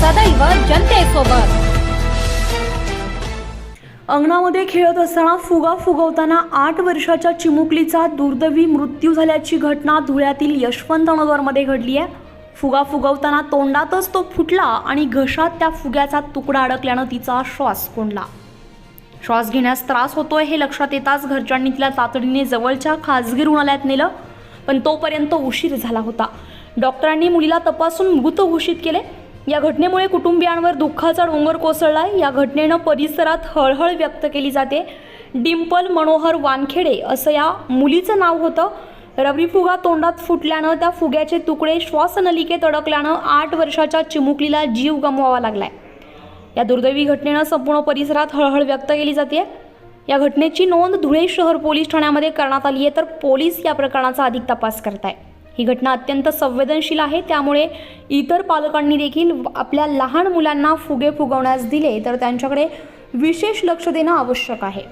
सदैव जनतेसोबत. अंगणामध्ये खेळत असताना फुगा फुगवताना आठ वर्षाच्या चिमुकलीचा दुर्दैवी मृत्यू झाल्याची घटना धुळ्यातील यशवंतनगरमध्ये घडली आहे. फुगा फुगवताना तोंडातच तो फुटला आणि घशात त्या फुग्याचा तुकडा अडकल्यानं तिचा श्वास कोंडला श्वास घेण्यास त्रास होतोय हे लक्षात येताच घरच्यांनी तिला तातडीने जवळच्या खाजगी रुग्णालयात नेलं पण तोपर्यंत उशीर झाला होता. डॉक्टरांनी मुलीला तपासून मृत घोषित केले या घटनेमुळे कुटुंबियांवर दुःखाचा डोंगर कोसळलाय. या घटनेनं परिसरात हळहळ व्यक्त केली जाते. डिंपल मनोहर वानखेडे असं या मुलीचं नाव होतं. रबरी फुगा तोंडात फुटल्यानं त्या फुग्याचे तुकडे श्वासनलिकेत अडकल्यानं आठ वर्षाच्या चिमुकलीला जीव गमवावा लागलाय. या दुर्दैवी घटनेनं संपूर्ण परिसरात हळहळ व्यक्त केली जाते या घटनेची नोंद धुळे शहर पोलीस ठाण्यामध्ये करण्यात आली आहे तर पोलीस या प्रकरणाचा अधिक तपास करत आहे ही घटना अत्यंत संवेदनशील आहे. त्यामुळे इतर पालकांनी देखील आपल्या लहान मुलांना फुगे फुगवण्यास दिले. तर त्यांच्याकडे विशेष लक्ष देणं आवश्यक आहे.